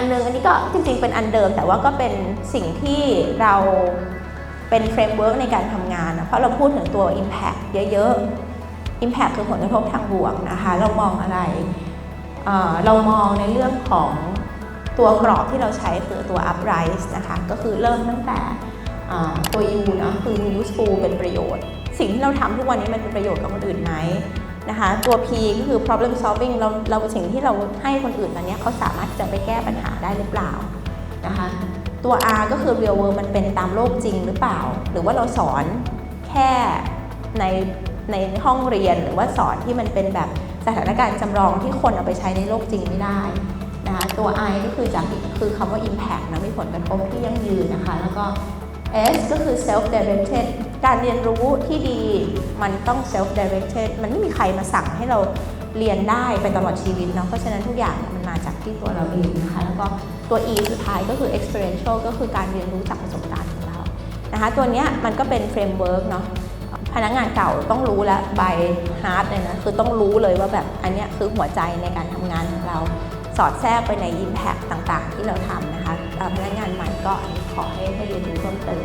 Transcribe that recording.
นหนึ่งอันนี้ก็จริงๆเป็นอันเดิม แต่ว่าก็เป็นสิ่งที่เราเป็นเฟรมเวิร์กในการทำงานนะเพราะเราพูดถึงตัว Impact เยอะๆ Impact คือผลกระทบทางบวกนะคะเรามองอะไรเออเรามองในเรื่องของตัวกรอบที่เราใช้คือตัว uprise นะคะก็คือเริ่มตั้งแต่เอ่อตัว U เนะคือ useful เป็นประโยชน์ สิ่งที่เราทำทุกวันนี้มันเป็นประโยชน์กับคนอื่นไหม นะคะ ตัว P ก็คือ problem solving เราเราสิ่งที่เราให้คนอื่นมาเนี้ยเขาสามารถจะไปแก้ปัญหาได้หรือเปล่านะคะ ตัว R ก็คือ real world มันเป็นตามโลกจริงหรือเปล่า หรือว่าเราสอนแค่ในในห้องเรียนหรือว่าสอนที่มันเป็นแบบสถานการณ์จำลองที่คนเอาไปใช้ในโลกจริงไม่ได้นะคะตัว I ก็คือจากคือคำว่า impact นะมีผลกระทบที่ยั่งยืนนะคะ แล้วก็ S ก็คือ self directed การเรียนรู้ที่ดีมันต้อง self directed มันไม่มีใครมาสั่งให้เราเรียนได้ไปตลอดชีวิตเนาะเพราะฉะนั้นทุกอย่างมันมาจากที่ตัวเราเองนะคะแล้วก็ตัว E สุดท้ายก็คือ experiential ก็คือการเรียนรู้จากประสบการณ์ของเรานะคะตัวเนี้ยมันก็เป็น framework เนาะพนักงานเก่าต้องรู้แล้ว by heart เลยนะคือต้องรู้เลยว่าแบบอันเนี้ยคือหัวใจในการทำงานของเราสอดแทรกไปใน impact ต่างๆ ที่เราทำนะคะพนักงานใหม่ก็ขอให้ให้เรียนรู้เพิ่มเติม